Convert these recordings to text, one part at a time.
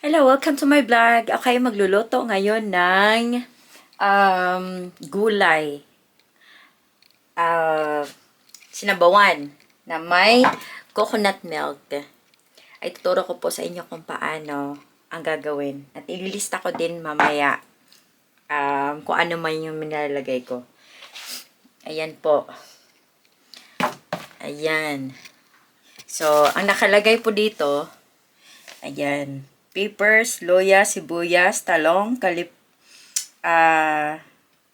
Hello, welcome to my vlog. Ako ay magluluto ngayon ng um, gulay. Uh, sinabawan na may coconut milk. Ay tuturo ko po sa inyo kung paano ang gagawin. At ililista ko din mamaya um, kung ano man yung nilalagay ko. Ayan po. Ayan. So, ang nakalagay po dito, ayan, peppers, loya, sibuyas, talong, kalip, ah,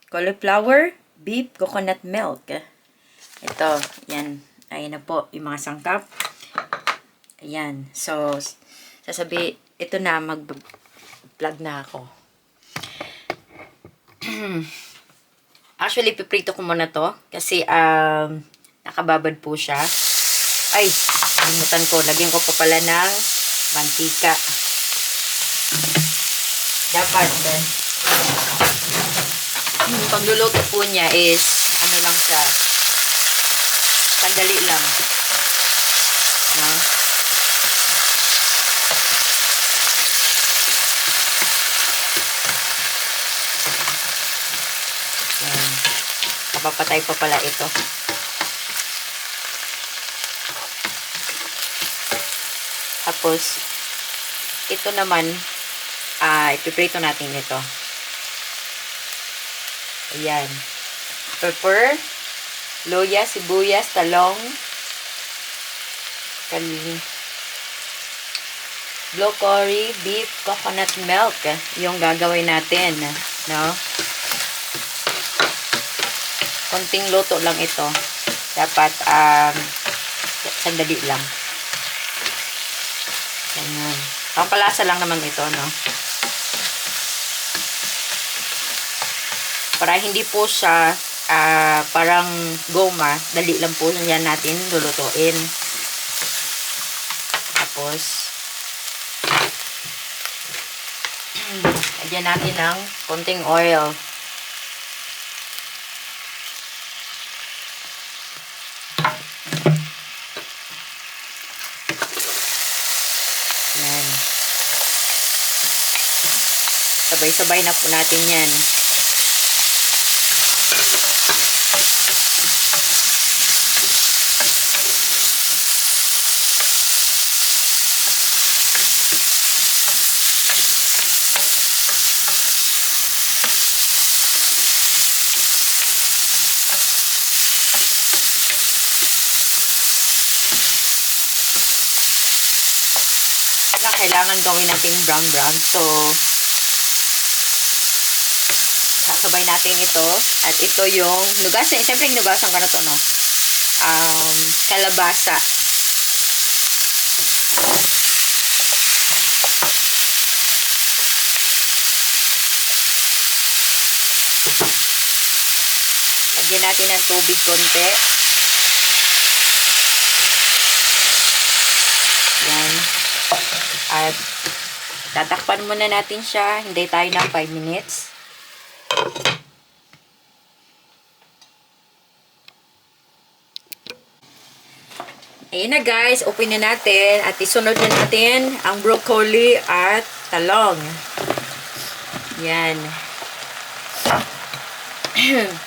cauliflower, beef, coconut milk. Ito, yan. Ayan na po, yung mga sangkap. Ayan. So, sasabi, ito na, mag-vlog na ako. Actually, piprito ko muna to. Kasi, um, nakababad po siya. Ay, kalimutan ko. Lagyan ko pa pala ng mantika. Dapat, eh, yung pagluluto po niya is, ano lang siya, sandali lang. No? Yan. Kapapatay pa pala ito. Tapos, ito naman, ah, ipiprito natin ito. Ayan. Pepper, loya, sibuyas, talong, kali, broccoli, beef, coconut milk, yung gagawin natin, no? Konting luto lang ito. Dapat, um, sandali lang. Ganyan. Pampalasa lang naman ito, no? Para hindi po siya ah, parang goma, dali lang po yan natin lulutuin. Tapos, lagyan natin ng konting oil. Yan. Sabay-sabay na po natin yan. Diba, kailangan gawin natin brown brown. So, sasabay natin ito. At ito yung nugasan. Siyempre, nugasan ka na to, no? Um, kalabasa. Lagyan natin ng tubig konti. Yan. At tatakpan muna natin siya. Hindi tayo ng 5 minutes. Ayan na guys, open na natin at isunod na natin ang broccoli at talong. Yan.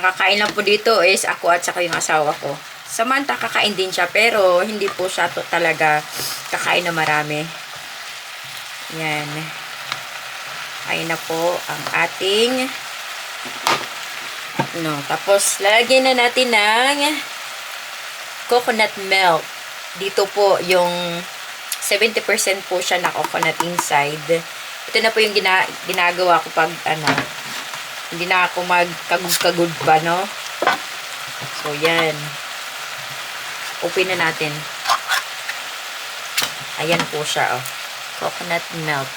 Ang kakain lang po dito is ako at saka yung asawa ko. Samantha kakain din siya pero hindi po siya to talaga kakain na marami. Yan. Ayun na po ang ating no. Tapos lalagyan na natin ng coconut milk. Dito po yung 70% po siya na coconut inside. Ito na po yung gina ginagawa ko pag ano hindi na ako magkagud-kagud pa, no? So, yan. Open na natin. Ayan po siya, oh. Coconut milk.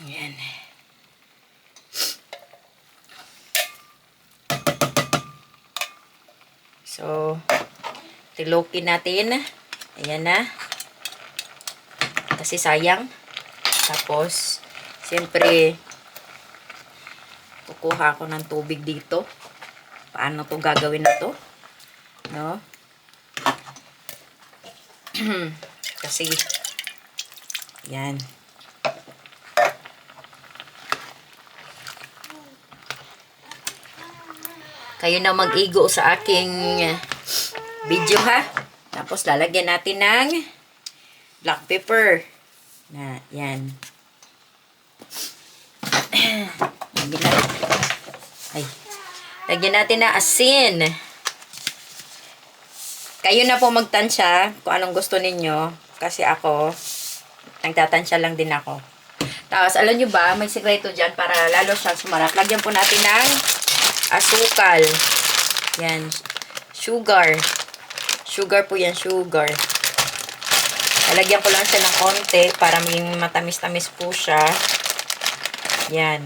Ayan. So, tilokin natin. Ayan na. Kasi sayang. Tapos, siyempre, kukuha ako ng tubig dito. Paano to gagawin na to? no? Kasi, yan. Kayo na mag-igo sa aking video ha. Tapos lalagyan natin ng black pepper. Na, yan. Lagyan natin. Ay. Lagyan natin na asin. Kayo na po magtansya kung anong gusto ninyo. Kasi ako, nagtatansya lang din ako. Tapos, alam nyo ba, may sekreto dyan para lalo siyang sumarap. Lagyan po natin ng asukal. Yan. Sugar. Sugar po yan, sugar. Lalagyan ko lang siya ng konti para maging matamis-tamis po siya. Yan.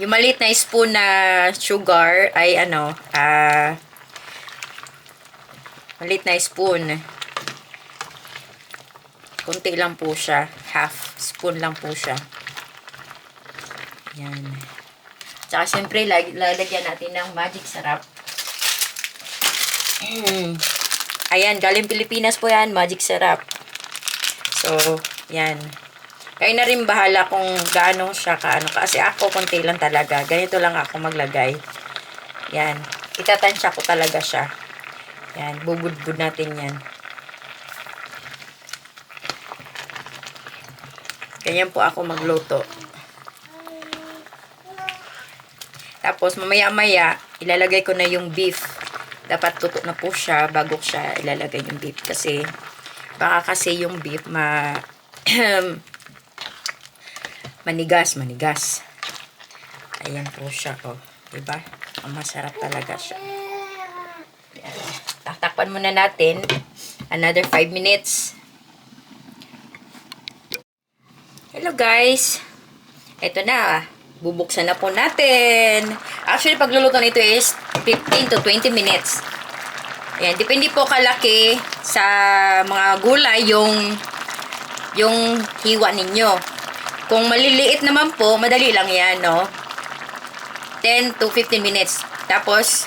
Yung maliit na spoon na sugar ay ano, ah, maliit na spoon. Kunti lang po siya. Half spoon lang po siya. Yan. Tsaka syempre, lag lalagyan natin ng magic sarap. Mm. Ayan, galing Pilipinas po yan, magic sarap. So, yan. Kayo na rin bahala kung gaano siya kaano. Kasi ako, konti lang talaga. Ganito lang ako maglagay. Yan. Itatansya ko talaga siya. Yan. Bubudbud natin yan. Ganyan po ako magluto. Tapos, mamaya-maya, ilalagay ko na yung beef. Dapat tutok na po siya bago siya ilalagay yung beef. Kasi, baka kasi yung beef ma... manigas, manigas. Ayan po siya, oh. Diba? Masarap talaga siya. Ayan. Muna natin. Another 5 minutes. Hello guys. Ito na. Bubuksan na po natin. Actually, pagluluto nito is 15 to 20 minutes. Ayan. Depende po kalaki sa mga gulay yung yung hiwa ninyo. Kung maliliit naman po, madali lang yan, no? 10 to 15 minutes. Tapos,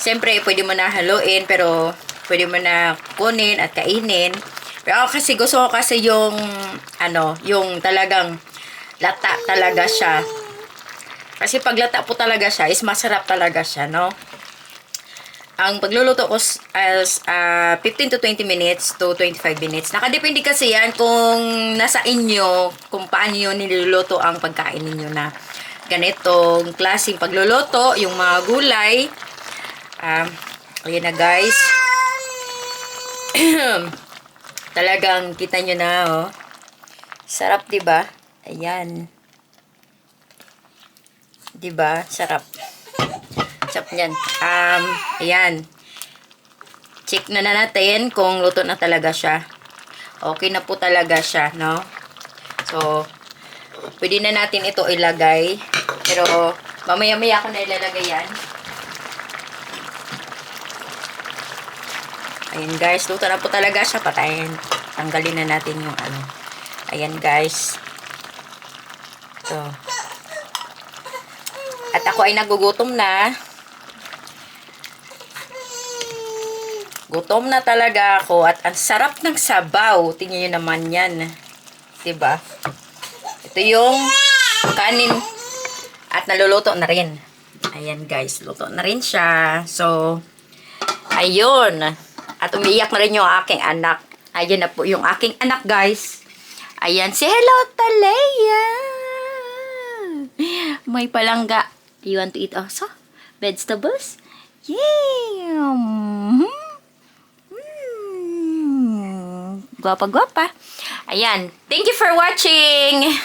siyempre, pwede mo na haluin, pero pwede mo na kunin at kainin. Pero ako kasi gusto ko kasi yung, ano, yung talagang lata talaga siya. Kasi pag lata po talaga siya, is masarap talaga siya, no? Ang pagluluto ko as ah, 15 to 20 minutes to 25 minutes. Nakadepende kasi yan kung nasa inyo, kung paano niluluto ang pagkain ninyo na ganitong klaseng pagluluto, yung mga gulay. Um, ayan na guys. Talagang kita nyo na, oh. Sarap, 'di ba? Ayan. 'Di ba? Sarap. Sarap niyan. Um, ayan. Check na na natin kung luto na talaga siya. Okay na po talaga siya, no? So, pwede na natin ito ilagay. Pero, mamaya-maya ako na ilalagay yan. Ayan guys, luto na po talaga siya. Patayin. Tanggalin na natin yung ano. Ayan guys. Ito. At ako ay nagugutom na. Gutom na talaga ako at ang sarap ng sabaw. Tingnan nyo naman yan. 'Di ba? Ito yung kanin at naluluto na rin. Ayan guys, luto na rin siya. So, ayun. At umiyak na rin yung aking anak. Ayan na po yung aking anak guys. Ayan, si Hello Talaya. May palangga. Do you want to eat also? Vegetables? Yeah. Mm. Gwapa-gwapa. Ayan. Thank you for watching.